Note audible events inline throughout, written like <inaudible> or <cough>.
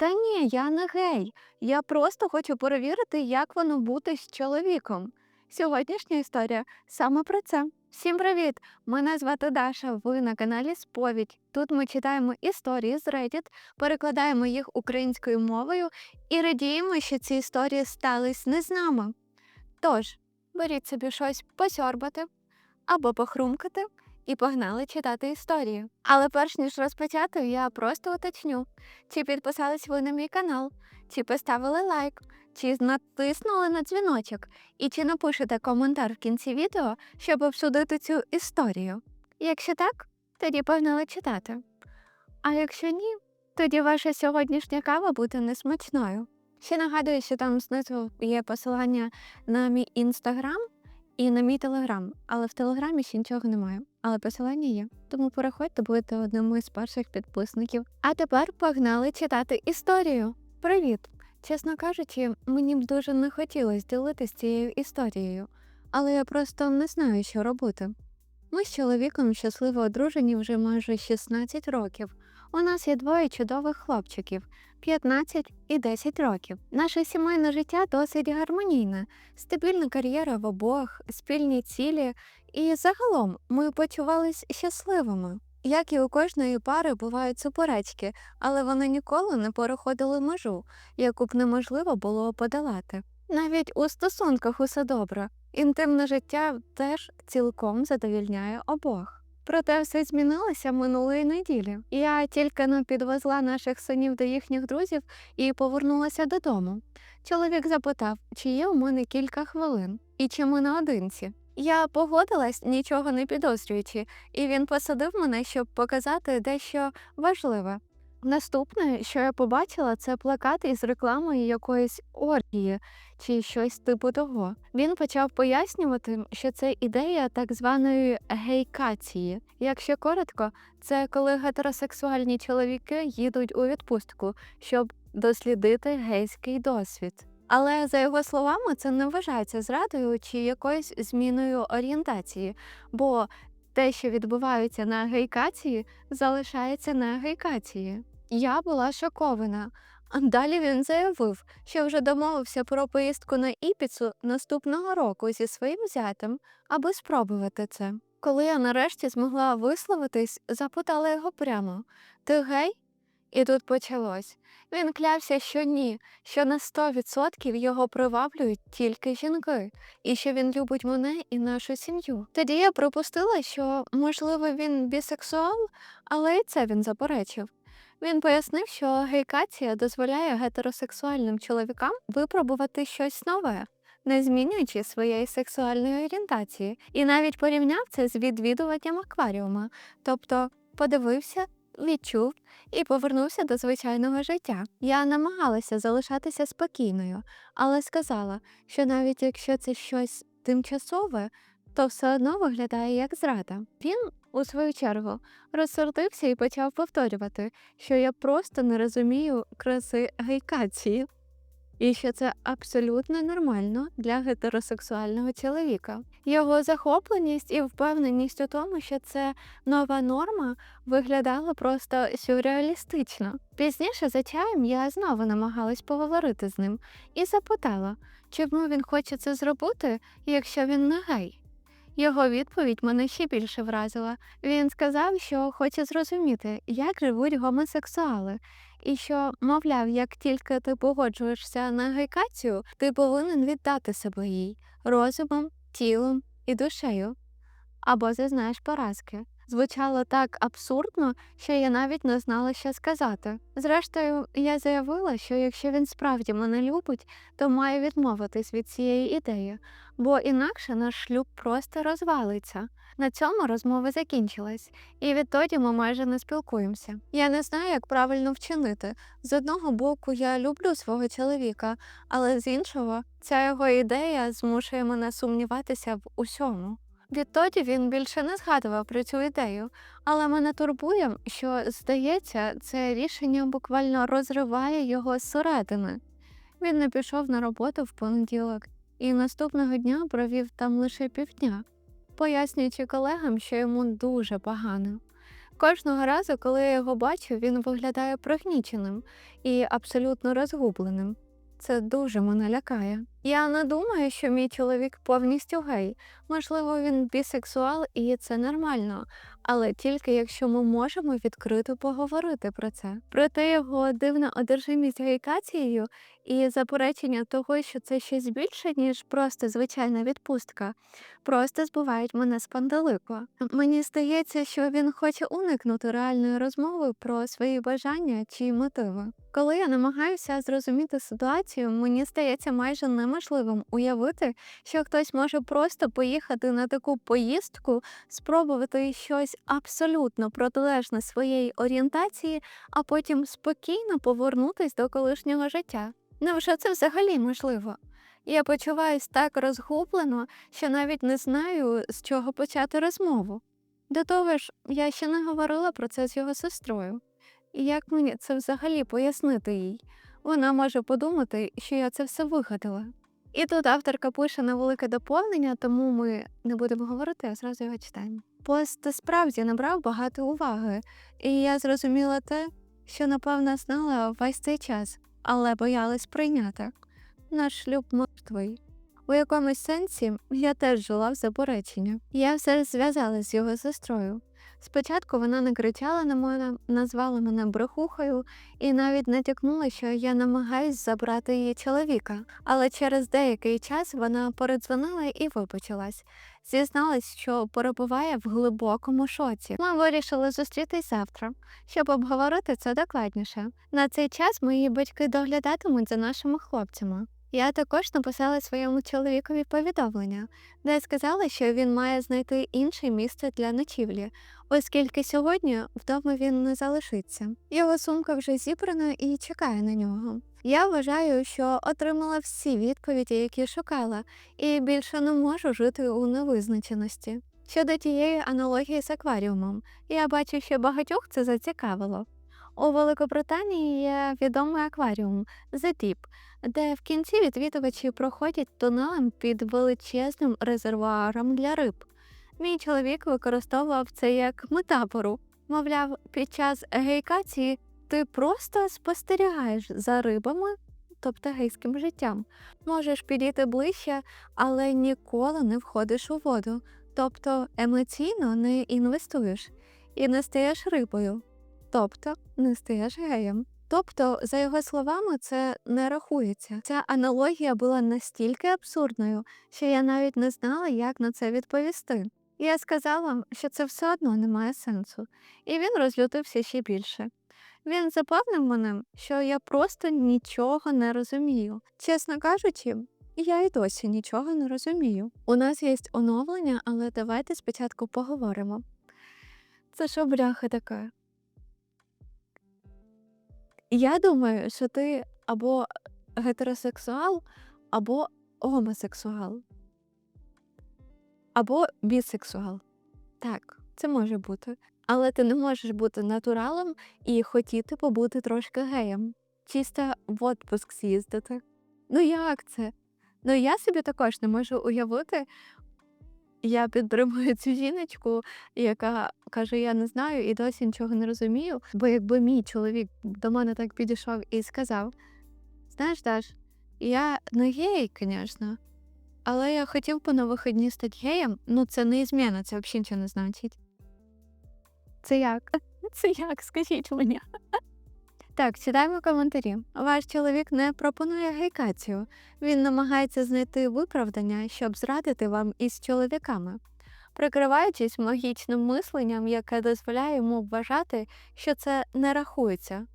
Та ні, я не гей. Я просто хочу перевірити, як воно бути з чоловіком. Сьогоднішня історія саме про це. Всім привіт! Мене звати Даша. Ви на каналі Сповідь. Тут ми читаємо історії з Reddit, перекладаємо їх українською мовою і радіємо, що ці історії стались не з нами. Тож, беріть собі щось посьорбати або похрумкати і погнали читати історію. Але перш ніж розпочати, я просто уточню, чи підписались ви на мій канал, чи поставили лайк, чи натиснули на дзвіночок, і чи напишете коментар в кінці відео, щоб обсудити цю історію. Якщо так, тоді погнали читати. А якщо ні, тоді ваша сьогоднішня кава буде несмачною. Ще нагадую, що там знизу є посилання на мій інстаграм і на мій телеграм, але в телеграмі ще нічого немає. Але посилання є. Тому переходьте, будете одним із перших підписників. А тепер погнали читати історію. Привіт! Чесно кажучи, мені б дуже не хотілося ділитися цією історією, але я просто не знаю, що робити. Ми з чоловіком щасливо одружені вже майже 16 років. У нас є двоє чудових хлопчиків 15 і 10 років. Наше сімейне життя досить гармонійне, стабільна кар'єра в обох, спільні цілі, і загалом ми почувались щасливими. Як і у кожної пари бувають суперечки, але вони ніколи не переходили межу, яку б неможливо було подолати. Навіть у стосунках усе добре. Інтимне життя теж цілком задовільняє обох. Проте все змінилося минулої неділі. Я тільки не підвезла наших синів до їхніх друзів і повернулася додому. Чоловік запитав, чи є у мене кілька хвилин і чи ми наодинці. Я погодилась, нічого не підозрюючи, і він посадив мене, щоб показати дещо важливе. Наступне, що я побачила, це плакат із рекламою якоїсь оргії чи щось типу того. Він почав пояснювати, що це ідея так званої гейкації. Якщо коротко, це коли гетеросексуальні чоловіки їдуть у відпустку, щоб дослідити гейський досвід. Але за його словами, це не вважається зрадою чи якоюсь зміною орієнтації, бо те, що відбувається на гейкації, залишається на гейкації. Я була шокована. Далі він заявив, що вже домовився про поїздку на Іпіцу наступного року зі своїм зятем, аби спробувати це. Коли я нарешті змогла висловитись, запитала його прямо: Ти гей? І тут почалось. Він клявся, що ні, що на 100% його приваблюють тільки жінки, і що він любить мене і нашу сім'ю. Тоді я припустила, що, можливо, він бісексуал, але і це він заперечив. Він пояснив, що гейкація дозволяє гетеросексуальним чоловікам випробувати щось нове, не змінюючи своєї сексуальної орієнтації, і навіть порівняв це з відвідуванням акваріума, тобто подивився, відчув і повернувся до звичайного життя. Я намагалася залишатися спокійною, але сказала, що навіть якщо це щось тимчасове, то все одно виглядає як зрада. Він, у свою чергу, розсердився і почав повторювати, що я просто не розумію краси гейкації, і що це абсолютно нормально для гетеросексуального чоловіка. Його захопленість і впевненість у тому, що це нова норма, виглядала просто сюрреалістично. Пізніше за чаєм я знову намагалась поговорити з ним і запитала, чому він хоче це зробити, якщо він не гей. Його відповідь мене ще більше вразила. Він сказав, що хоче зрозуміти, як живуть гомосексуали, і що, мовляв, як тільки ти погоджуєшся на гайкацію, ти повинен віддати себе їй розумом, тілом і душею або зазнаєш поразки. Звучало так абсурдно, що я навіть не знала, що сказати. Зрештою, я заявила, що якщо він справді мене любить, то має відмовитись від цієї ідеї, бо інакше наш шлюб просто розвалиться. На цьому розмова закінчилась, і відтоді ми майже не спілкуємося. Я не знаю, як правильно вчинити. З одного боку, я люблю свого чоловіка, але з іншого, ця його ідея змушує мене сумніватися в усьому. Відтоді він більше не згадував про цю ідею, але мене турбує, що, здається, це рішення буквально розриває його зсередини. Він не пішов на роботу в понеділок і наступного дня провів там лише півдня, пояснюючи колегам, що йому дуже погано. Кожного разу, коли я його бачу, він виглядає пригніченим і абсолютно розгубленим. Це дуже мене лякає. Я не думаю, що мій чоловік повністю гей. Можливо, він бісексуал і це нормально, але тільки якщо ми можемо відкрито поговорити про це. Проте його дивна одержимість гейкацією і заперечення того, що це щось більше, ніж просто звичайна відпустка, просто збивають мене з пантелику. Мені здається, що він хоче уникнути реальної розмови про свої бажання чи мотиви. Коли я намагаюся зрозуміти ситуацію, мені стається майже неможливим уявити, що хтось може просто поїхати на таку поїздку, спробувати щось абсолютно протилежне своєї орієнтації, а потім спокійно повернутись до колишнього життя. Невже це взагалі можливо? Я почуваюсь так розгублено, що навіть не знаю, з чого почати розмову. До того ж, я ще не говорила про це з його сестрою. І як мені це взагалі пояснити їй? Вона може подумати, що я це все вигадала. І тут авторка пише невелике доповнення, тому ми не будемо говорити, а зразу його читаємо. Пост справді набрав багато уваги, і я зрозуміла те, що напевно знала весь цей час, але боялась прийняти. Наш шлюб мертвий. У якомусь сенсі я теж жила в запереченні. Я все зв'язала з його сестрою. Спочатку вона не кричала на мене, назвала мене брехухою і навіть натякнула, що я намагаюсь забрати її чоловіка. Але через деякий час вона передзвонила і вибачилась. Зізналась, що перебуває в глибокому шоці. Ми вирішили зустрітись завтра, щоб обговорити це докладніше. На цей час мої батьки доглядатимуть за нашими хлопцями. Я також написала своєму чоловікові повідомлення, де сказала, що він має знайти інше місце для ночівлі, оскільки сьогодні вдома він не залишиться. Його сумка вже зібрана і чекає на нього. Я вважаю, що отримала всі відповіді, які шукала, і більше не можу жити у невизначеності. Щодо тієї аналогії з акваріумом, я бачу, що багатьох це зацікавило. У Великобританії є відомий акваріум The Deep, де в кінці відвідувачі проходять тунелем під величезним резервуаром для риб. Мій чоловік використовував це як метафору. Мовляв, під час гейкації ти просто спостерігаєш за рибами, тобто гейським життям. Можеш підійти ближче, але ніколи не входиш у воду, тобто емоційно не інвестуєш і не стаєш рибою, тобто не стаєш геєм. Тобто, за його словами, це не рахується. Ця аналогія була настільки абсурдною, що я навіть не знала, як на це відповісти. Я сказала, що це все одно не має сенсу, і він розлютився ще більше. Він запевнив мене, що я просто нічого не розумію. Чесно кажучи, я і досі нічого не розумію. У нас є оновлення, але давайте спочатку поговоримо. Це що бляха таке? Я думаю, що ти або гетеросексуал, або гомосексуал, або бісексуал. Так, це може бути. Але ти не можеш бути натуралом і хотіти побути трошки геєм. Чисто в отпуск з'їздити. Ну як це? Ну я собі також не можу уявити. Я підтримую цю жіночку, яка каже: Я не знаю і досі нічого не розумію. Бо якби мій чоловік до мене так підійшов і сказав: Знаєш, Даш, я не гей, звісно, але я хотів би на вихідні стати геєм, ну це не зміна, це взагалі нічого не значить. Це як? <laughs> Це як? Скажіть мені. Так, читаємо коментарі. Ваш чоловік не пропонує гейкацію. Він намагається знайти виправдання, щоб зрадити вам із чоловіками, прикриваючись логічним мисленням, яке дозволяє йому вважати, що це не рахується.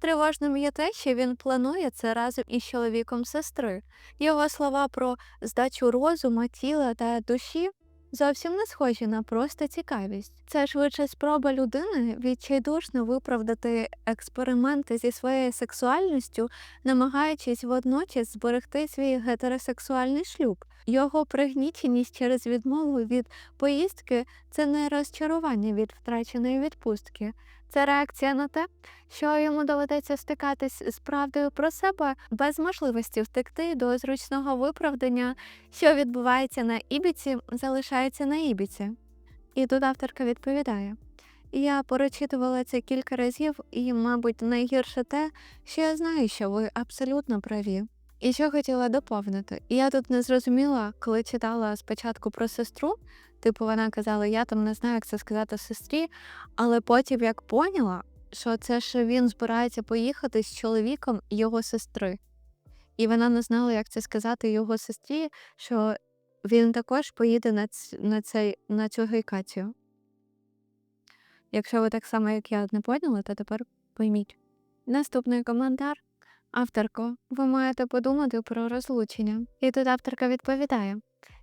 Тривожним є те, що він планує це разом із чоловіком сестри. Його слова про здачу розуму, тіла та душі зовсім не схожі на просто цікавість. Це швидше спроба людини відчайдушно виправдати експерименти зі своєю сексуальністю, намагаючись водночас зберегти свій гетеросексуальний шлюб. Його пригніченість через відмову від поїздки це не розчарування від втраченої відпустки. Це реакція на те, що йому доведеться стикатись з правдою про себе без можливості втекти до зручного виправдання, що відбувається на ібіці, залишається на ібіці. І тут авторка відповідає: Я перечитувала це кілька разів, і, мабуть, найгірше те, що я знаю, що ви абсолютно праві. І що хотіла доповнити. І Я тут не зрозуміла, коли читала спочатку про сестру, типу вона казала, я там не знаю, як це сказати сестрі, але потім як поняла, що це що він збирається поїхати з чоловіком його сестри. І вона не знала, як це сказати його сестрі, що він також поїде на, ць- на, цей, на цю гейкацію. Якщо ви так само, як я, не поняли, то тепер пойміть. Наступний коментар. Авторко, ви маєте подумати про розлучення. І тут авторка відповідає: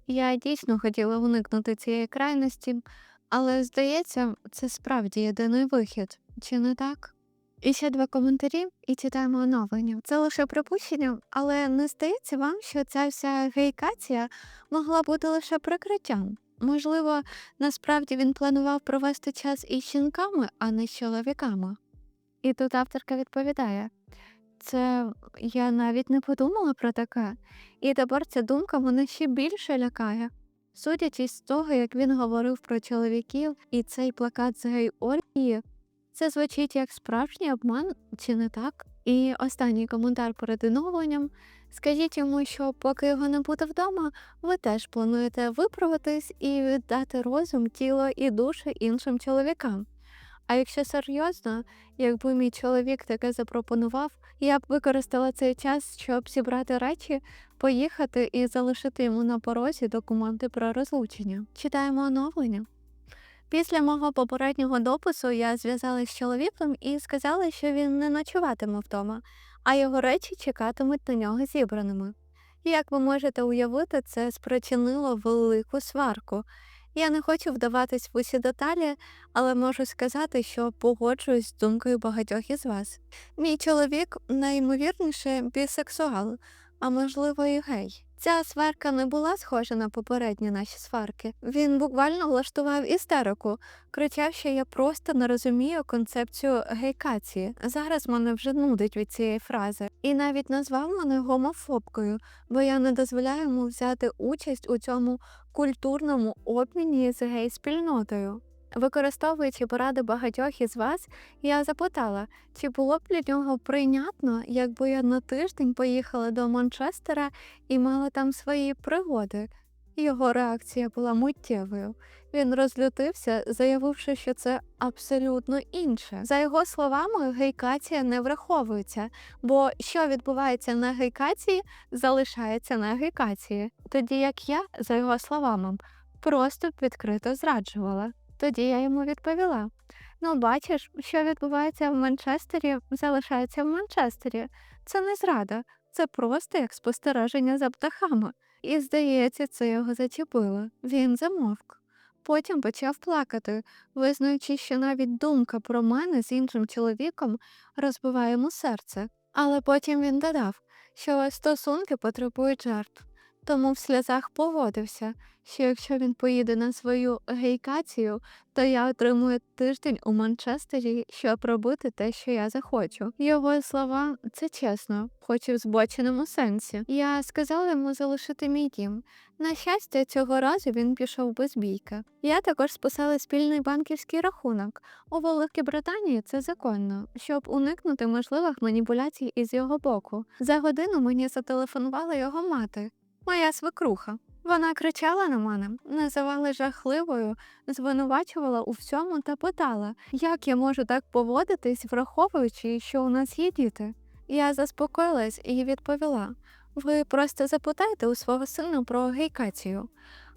Я дійсно хотіла уникнути цієї крайності, але здається, це справді єдиний вихід, чи не так? І ще два коментарі, і читаємо оновлення. Це лише припущення, але не здається вам, що ця вся гейкація могла бути лише прикриттям. Можливо, насправді він планував провести час із жінками, а не з чоловіками. І тут авторка відповідає: це я навіть не подумала про таке, і тепер ця думка мене ще більше лякає. Судячи з того, як він говорив про чоловіків і цей плакат з гей-оргії, це звучить як справжній обман, чи не так? І останній коментар перед оновленням. Скажіть йому, що поки його не буде вдома, ви теж плануєте виправитись і віддати розум, тіло і душу іншим чоловікам. А якщо серйозно, якби мій чоловік таке запропонував, я б використала цей час, щоб зібрати речі, поїхати і залишити йому на порозі документи про розлучення. Читаємо оновлення. Після мого попереднього допису я зв'язалася з чоловіком і сказала, що він не ночуватиме вдома, а його речі чекатимуть на нього зібраними. Як ви можете уявити, це спричинило велику сварку. Я не хочу вдаватись в усі деталі, але можу сказати, що погоджуюсь з думкою багатьох із вас. Мій чоловік найімовірніше бісексуал, а можливо і гей. Ця сварка не була схожа на попередні наші сварки. Він буквально влаштував істерику, кричав, що я просто не розумію концепцію гейкації. Зараз мене вже нудить від цієї фрази, і навіть назвав мене гомофобкою, бо я не дозволяю йому взяти участь у цьому культурному обміні з гей-спільнотою. Використовуючи поради багатьох із вас, я запитала, чи було б для нього прийнятно, якби я на тиждень поїхала до Манчестера і мала там свої пригоди. Його реакція була миттєвою. Він розлютився, заявивши, що це абсолютно інше. За його словами, гейкація не враховується, бо що відбувається на гейкації, залишається на гейкації. Тоді як я, за його словами, просто відкрито зраджувала. Тоді я йому відповіла: ну, бачиш, що відбувається в Манчестері, залишається в Манчестері. Це не зрада, це просто як спостереження за птахами. І, здається, це його зачепило. Він замовк. Потім почав плакати, визнаючи, що навіть думка про мене з іншим чоловіком розбиває йому серце. Але потім він додав, що стосунки потребують жертв. Тому в сльозах поводився, що якщо він поїде на свою гейкацію, то я отримую тиждень у Манчестері, щоб робити те, що я захочу. Його слова це чесно, хоч і в збоченому сенсі. Я сказала йому залишити мій дім. На щастя, цього разу він пішов без бійки. Я також списала спільний банківський рахунок. У Великій Британії це законно, щоб уникнути можливих маніпуляцій із його боку. За годину мені зателефонувала його мати, моя свекруха. Вона кричала на мене, називала жахливою, звинувачувала у всьому та питала, як я можу так поводитись, враховуючи, що у нас є діти. Я заспокоїлась і відповіла: ви просто запитайте у свого сина про гейкацію.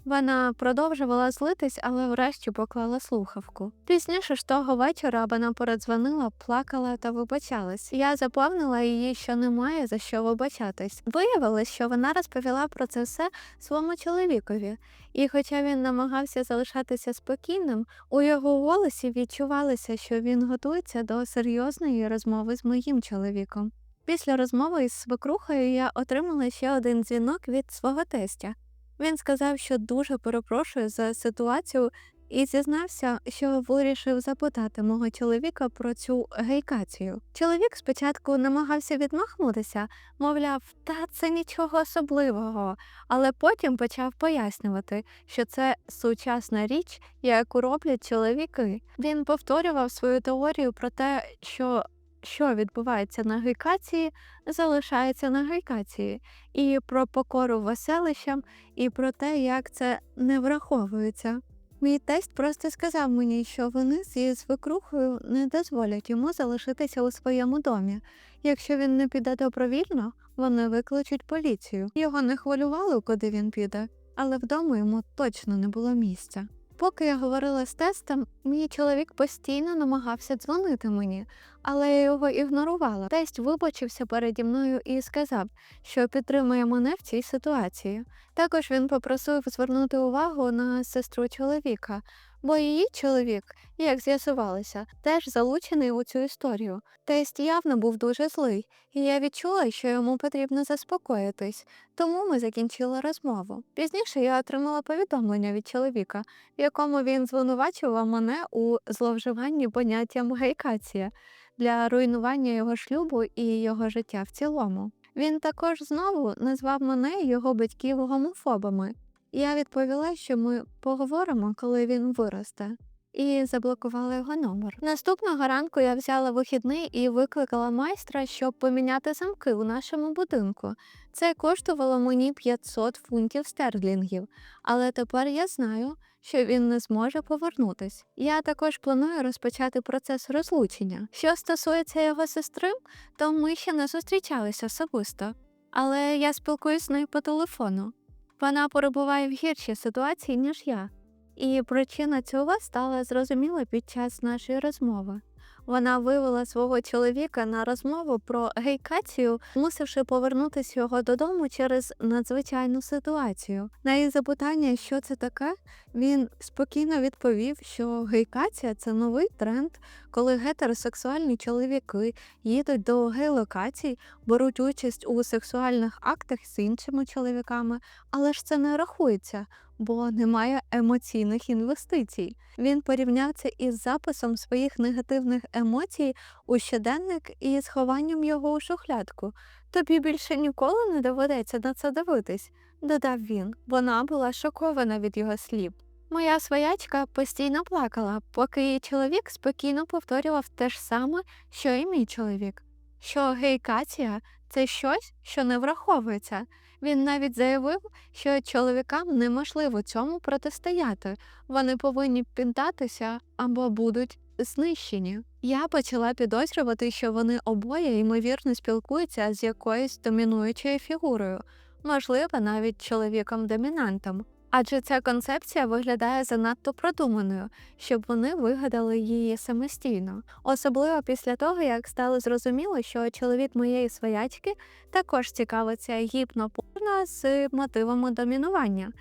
Вона продовжувала злитись, але врешті поклала слухавку. Пізніше ж того вечора вона передзвонила, плакала та вибачалась. Я запевнила її, що немає за що вибачатись. Виявилось, що вона розповіла про це все своєму чоловікові, і хоча він намагався залишатися спокійним, у його голосі відчувалося, що він готується до серйозної розмови з моїм чоловіком. Після розмови із свекрухою я отримала ще один дзвінок від свого тестя. Він сказав, що дуже перепрошує за ситуацію і зізнався, що вирішив запитати мого чоловіка про цю гейкацію. Чоловік спочатку намагався відмахнутися, мовляв, та це нічого особливого, але потім почав пояснювати, що це сучасна річ, яку роблять чоловіки. Він повторював свою теорію про те, що що відбувається на гейкації, залишається на гейкації, і про покору веселищам, і про те, як це не враховується. Мій тесть просто сказав мені, що вони зі свекрухою не дозволять йому залишитися у своєму домі. Якщо він не піде добровільно, вони викличуть поліцію. Його не хвилювало, куди він піде, але вдома йому точно не було місця. Поки я говорила з тестом, мій чоловік постійно намагався дзвонити мені, але я його ігнорувала. Тесть вибачився переді мною і сказав, що підтримує мене в цій ситуації. Також він попросив звернути увагу на сестру чоловіка, бо її чоловік, як з'ясувалося, теж залучений у цю історію. Тесть явно був дуже злий, і я відчула, що йому потрібно заспокоїтись, тому ми закінчили розмову. Пізніше я отримала повідомлення від чоловіка, в якому він звинувачував мене у зловживанні поняттям гейкація для руйнування його шлюбу і його життя в цілому. Він також знову назвав мене і його батьків гомофобами. Я відповіла, що ми поговоримо, коли він виросте, і заблокувала його номер. Наступного ранку я взяла вихідний і викликала майстра, щоб поміняти замки у нашому будинку. Це коштувало мені 500 фунтів стерлінгів, але тепер я знаю, що він не зможе повернутись. Я також планую розпочати процес розлучення. Що стосується його сестри, то ми ще не зустрічалися особисто, але я спілкуюсь з нею по телефону. Вона перебуває в гіршій ситуації, ніж я, і причина цього стала зрозуміла під час нашої розмови. Вона вивела свого чоловіка на розмову про гейкацію, мусивши повернутися його додому через надзвичайну ситуацію. На її запитання, що це таке, він спокійно відповів, що гейкація це новий тренд, коли гетеросексуальні чоловіки їдуть до гей-локацій, беруть участь у сексуальних актах з іншими чоловіками, але ж це не рахується бо немає емоційних інвестицій. Він порівняв це із записом своїх негативних емоцій у щоденник і схованням його у шухлядку. Тобі більше ніколи не доведеться на це дивитись, додав він. Вона була шокована від його слів. Моя своячка постійно плакала, поки її чоловік спокійно повторював те ж саме, що і мій чоловік. Що гейкація це щось, що не враховується. Він навіть заявив, що чоловікам неможливо цьому протистояти, вони повинні піддатися або будуть знищені. Я почала підозрювати, що вони обоє ймовірно спілкуються з якоюсь домінуючою фігурою, можливо, навіть чоловіком-домінантом. Адже ця концепція виглядає занадто продуманою, щоб вони вигадали її самостійно, особливо після того, як стало зрозуміло, що чоловік моєї своячки також цікавиться гіпнопорно з мотивами домінування,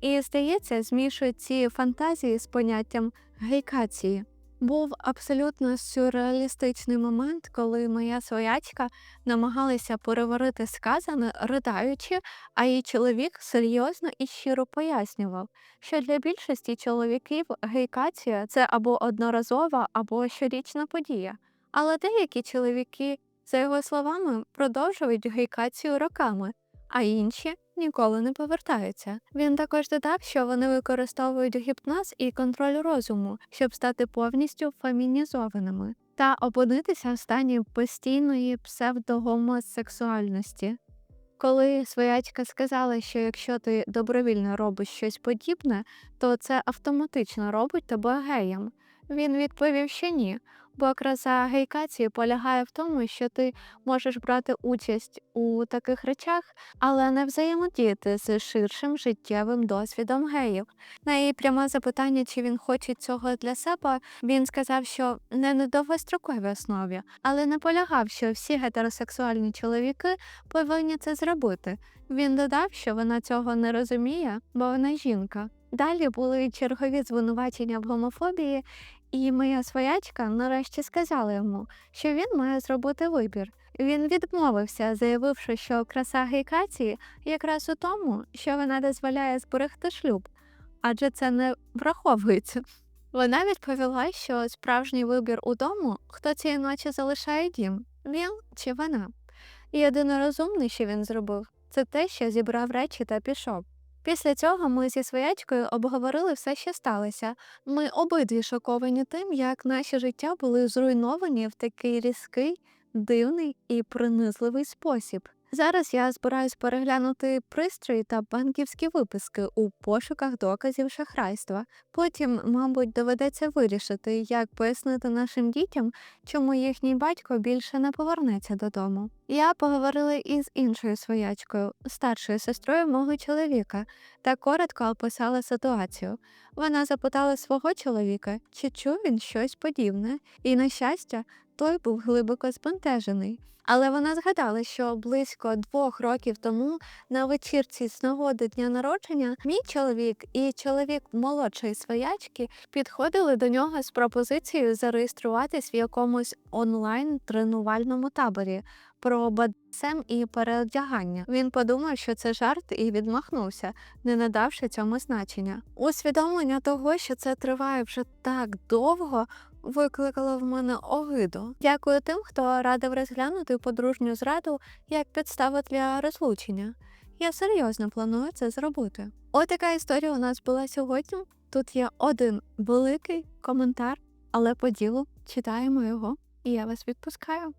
і, здається, змішує ці фантазії з поняттям гейкації. Був абсолютно сюрреалістичний момент, коли моя своячка намагалася переварити сказане, riдаючи, а її чоловік серйозно і щиро пояснював, що для більшості чоловіків гейкація це або одноразова, або щорічна подія. Але деякі чоловіки, за його словами, продовжують гейкацію роками, а інші ніколи не повертаються. Він також додав, що вони використовують гіпноз і контроль розуму, щоб стати повністю фемінізованими та опинитися в стані постійної псевдогомосексуальності. Коли своячка сказала, що якщо ти добровільно робиш щось подібне, то це автоматично робить тебе геєм. Він відповів, що ні, бо краса гейкації полягає в тому, що ти можеш брати участь у таких речах, але не взаємодіяти з ширшим життєвим досвідом геїв. На її пряме запитання, чи він хоче цього для себе, він сказав, що не на довгостроковій основі, але наполягав, що всі гетеросексуальні чоловіки повинні це зробити. Він додав, що вона цього не розуміє, бо вона жінка. Далі були чергові звинувачення в гомофобії, і моя своячка нарешті сказала йому, що він має зробити вибір. Він відмовився, заявивши, що краса гейкації якраз у тому, що вона дозволяє зберегти шлюб, адже це не враховується. Вона відповіла, що справжній вибір у тому, хто цієї ночі залишає дім, він чи вона. І єдине розумне, що він зробив, це те, що зібрав речі та пішов. Після цього ми зі своячкою обговорили все, що сталося. Ми обидві шоковані тим, як наші життя були зруйновані в такий різкий, дивний і принизливий спосіб. Зараз я збираюсь переглянути пристрої та банківські виписки у пошуках доказів шахрайства. Потім, мабуть, доведеться вирішити, як пояснити нашим дітям, чому їхній батько більше не повернеться додому. Я поговорила із іншою своячкою, старшою сестрою мого чоловіка, та коротко описала ситуацію. Вона запитала свого чоловіка, чи чув він щось подібне, і, на щастя, той був глибоко збентежений. Але вона згадала, що близько двох років тому на вечірці з нагоди дня народження мій чоловік і чоловік молодшої своячки підходили до нього з пропозицією зареєструватись в якомусь онлайн тренувальному таборі про бадсем і переодягання. Він подумав, що це жарт, і відмахнувся, не надавши цьому значення. Усвідомлення того, що це триває вже так довго, викликало в мене огиду. Дякую тим, хто радив розглянути подружню зраду як підставу для розлучення. Я серйозно планую це зробити. Ось така історія у нас була сьогодні. Тут є один великий коментар, але по ділу читаємо його, і я вас відпускаю.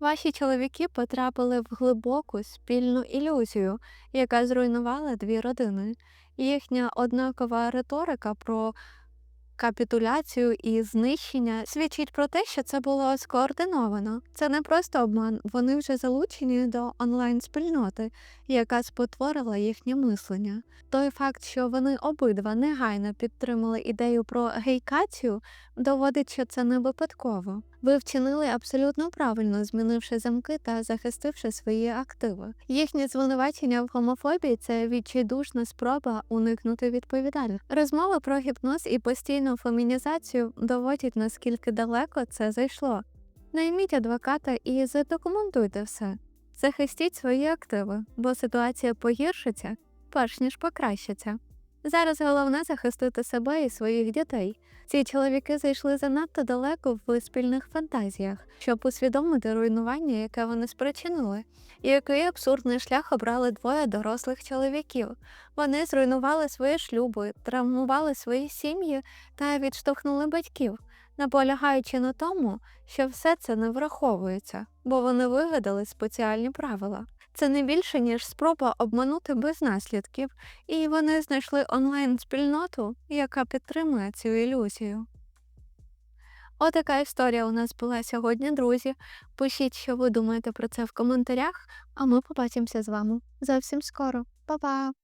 Ваші чоловіки потрапили в глибоку спільну ілюзію, яка зруйнувала дві родини. Їхня однакова риторика про капітуляцію і знищення свідчить про те, що це було скоординовано. Це не просто обман, вони вже залучені до онлайн-спільноти, яка спотворила їхнє мислення. Той факт, що вони обидва негайно підтримали ідею про гейкацію, доводить, що це не випадково. Ви вчинили абсолютно правильно, змінивши замки та захистивши свої активи. Їхнє звинувачення в гомофобії це відчайдушна спроба уникнути відповідальності. Розмови про гіпноз і постійну фемінізацію доводять наскільки далеко це зайшло. Найміть адвоката і задокументуйте все. Захистіть свої активи, бо ситуація погіршиться, перш ніж покращиться. Зараз головне захистити себе і своїх дітей. Ці чоловіки зайшли занадто далеко в спільних фантазіях, щоб усвідомити руйнування, яке вони спричинили, і який абсурдний шлях обрали двоє дорослих чоловіків. Вони зруйнували свої шлюби, травмували свої сім'ї та відштовхнули батьків, наполягаючи на тому, що все це не враховується, бо вони вигадали спеціальні правила. Це не більше, ніж спроба обманути без наслідків, і вони знайшли онлайн-спільноту, яка підтримує цю ілюзію. Отака історія у нас була сьогодні, друзі. Пишіть, що ви думаєте про це в коментарях, а ми побачимося з вами зовсім скоро. Па-па!